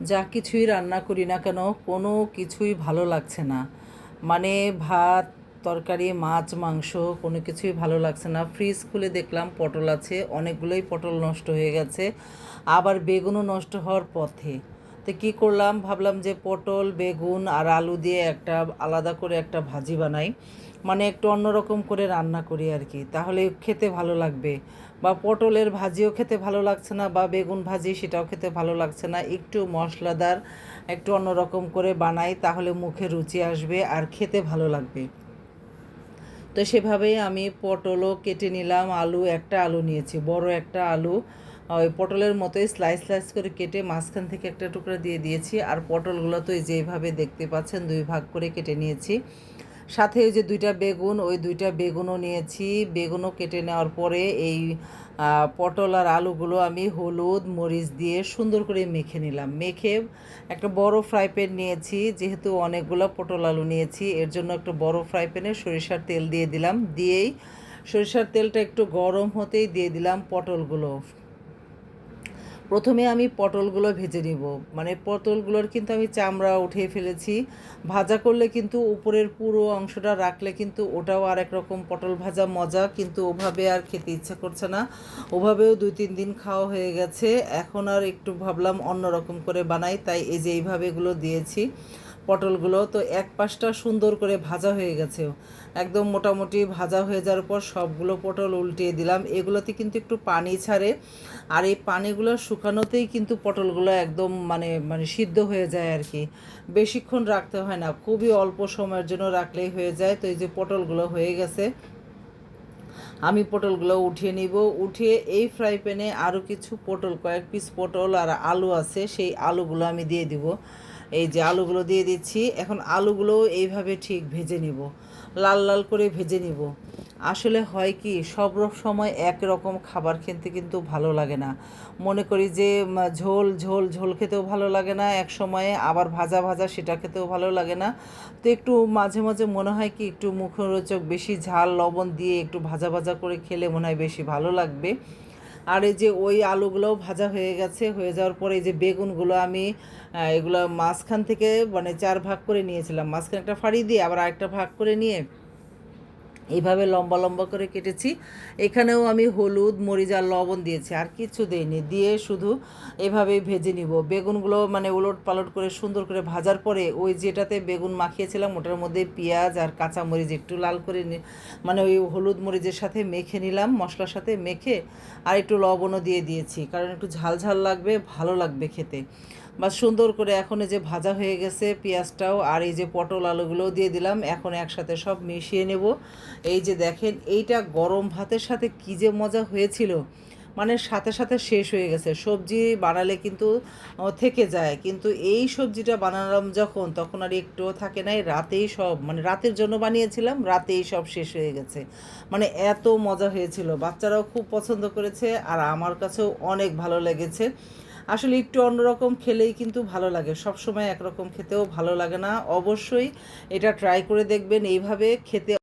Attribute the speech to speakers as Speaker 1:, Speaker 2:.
Speaker 1: যা কিছুই রান্না করি না কেন, কোনো কিছুই ভালো লাগছে না। মানে ভাত, তরকারি, মাছ, মাংস, কোনো কিছুই ভালো লাগছে না। ফ্রিজ খুলে দেখলাম পটল আছে, অনেকগুলোই পটল নষ্ট হয়ে গেছে। আবার বেগুনও নষ্ট হওয়ার পথে। তো কী করলাম? ভাবলাম যে পটল, বেগুন আর আলু দিয়ে একটা আলাদা করে একটা ভাজি বানাই। মানে একটু অন্যরকম করে রান্না করি আর কি। তাহলে খেতে ভালো লাগবে। বা পটলের ভাজিও খেতে ভালো লাগছে না, বা বেগুন ভাজি সেটাও খেতে ভালো লাগছে না। একটু মশলাদার, একটু অন্যরকম করে বানাই, তাহলে মুখে রুচি আসবে আর খেতে ভালো লাগবে। তো সেভাবেই আমি পটলও কেটে নিলাম, আলু, একটা আলু নিয়েছি, বড় একটা আলু। ওই পটলের মতোই স্লাইস স্লাইস করে কেটে মাঝখান থেকে একটা টুকরা দিয়ে দিয়েছি। আর পটলগুলো তো যেভাবে দেখতে পাচ্ছেন, দুই ভাগ করে কেটে নিয়েছি। সাথে ওই যে দুইটা বেগুন, ওই দুইটা বেগুনও নিয়েছি। বেগুনও কেটে নেওয়ার পরে এই পটল আর আলুগুলো আমি হলুদ, মরিচ দিয়ে সুন্দর করে মেখে নিলাম। মেখে একটা বড় ফ্রাই প্যান নিয়েছি, যেহেতু অনেকগুলো পটল আলু নিয়েছি, এর জন্য একটা বড় ফ্রাই প্যানে সরিষার তেল দিয়ে দিলাম। দিয়েই সরিষার তেলটা একটু গরম হতেই দিয়ে দিলাম পটলগুলো। প্রথমে আমি পটলগুলো ভেজে নিব। মানে পটলগুলোর কিন্তু আমি চামড়া উঠিয়ে ফেলেছি। ভাজা করলে কিন্তু উপরের পুরো অংশটা রাখলে কিন্তু ওটাও আর এক রকম পটল ভাজা মজা, কিন্তু ওভাবে আর খেতে ইচ্ছা করছে না। ওভাবেও দুই তিন দিন খাওয়া হয়ে গেছে। এখন আর একটু ভাবলাম অন্য রকম করে বানাই, তাই এই যে এইভাবে এগুলো দিয়েছি পটলগুলো। তো এক পাশটা সুন্দর করে ভাজা হয়ে গেছে। একদম মোটামুটি ভাজা হয়ে যাওয়ার পর সবগুলো পটল উল্টিয়ে দিলাম। এগুলোতে কিন্তু একটু পানি ছাড়ে। আর এই পানিগুলো শুকানোতেই কিন্তু পটলগুলো একদম মানে মানে সিদ্ধ হয়ে যায় আর কি। বেশিক্ষণ রাখতে হয় না, খুবই অল্প সময়ের জন্য রাখলেই হয়ে যায়। তো এই যে পটলগুলো হয়ে গেছে, আমি পটলগুলো উঠিয়ে নিব। উঠিয়ে এই ফ্রাই প্যানে আরও কিছু পটল, কয়েক পিস পটল আর আলু আছে, সেই আলুগুলো আমি দিয়ে দিব। এই যে আলুগুলো দিয়ে দিচ্ছি, এখন আলুগুলো এইভাবে ঠিক ভেজে নিব, লাল লাল করে ভেজে নিব। আসলে হয় কি, সব সময় একরকম খাবার খেতে কিন্তু ভালো লাগে না। মনে করি যে ঝোল ঝোল ঝোল খেতেও ভালো লাগে না, এক সময়ে আবার ভাজা ভাজা সেটা খেতেও ভালো লাগে না। তো একটু মাঝে মাঝে মনে হয় কি, একটু মুখরোচক বেশি ঝাল, লবণ দিয়ে একটু ভাজা ভাজা করে খেলে মনে হয় বেশি ভালো লাগবে। আর এই যে ওই আলুগুলোও ভাজা হয়ে গেছে, হয়ে যাওয়ার পরে এই যে বেগুনগুলো আমি এগুলো মাঝখান থেকে মানে চার ভাগ করে নিয়েছিলাম। মাঝখানে একটা ফাড়ি দিয়ে আবার আরেকটা ভাগ করে নিয়ে এইভাবে লম্বা লম্বা করে কেটেছি। এখানেও আমি হলুদ, মরিচ আর লবণ দিয়েছি, আর কিছু দিইনি। দিয়ে শুধু এভাবেই ভেজে নিব। বেগুনগুলো মানে উলট পালট করে সুন্দর করে ভাজার পরে ওই যেটাতে বেগুন মাখিয়েছিলাম, ওটার মধ্যে পেঁয়াজ আর কাঁচা মরিচ একটু লাল করে মানে ওই হলুদ মরিচের সাথে মেখে নিলাম, মশলার সাথে মেখে আর একটু লবণও দিয়ে দিয়েছি। কারণ একটু ঝাল ঝাল লাগবে, ভালো লাগবে খেতে। বা সুন্দর করে এখন যে ভাজা হয়ে গেছে পেঁয়াজটাও আর এই যে পটল আলুগুলোও দিয়ে দিলাম, এখন একসাথে সব মিশিয়ে নেব। এই যে দেখেন, এইটা গরম ভাতের সাথে কী যে মজা হয়েছিল। মানে সাথে সাথে শেষ হয়ে গেছে। সবজি বানালে কিন্তু থেকে যায়। কিন্তু এই সবজিটা বানালাম যখন, তখন আর একটুও থাকে নাই। রাতেই সব মানে রাতের জন্য বানিয়েছিলাম, রাতেই সব শেষ হয়ে গেছে। মানে এত মজা হয়েছিল। বাচ্চারাও খুব পছন্দ করেছে আর আমার কাছেও অনেক ভালো লেগেছে। আসলে একটু অন্যরকম খেলেই কিন্তু ভালো লাগে। সবসময় একরকম খেতেও ভালো লাগে না। অবশ্যই এটা ট্রাই করে দেখবেন। এইভাবে খেতে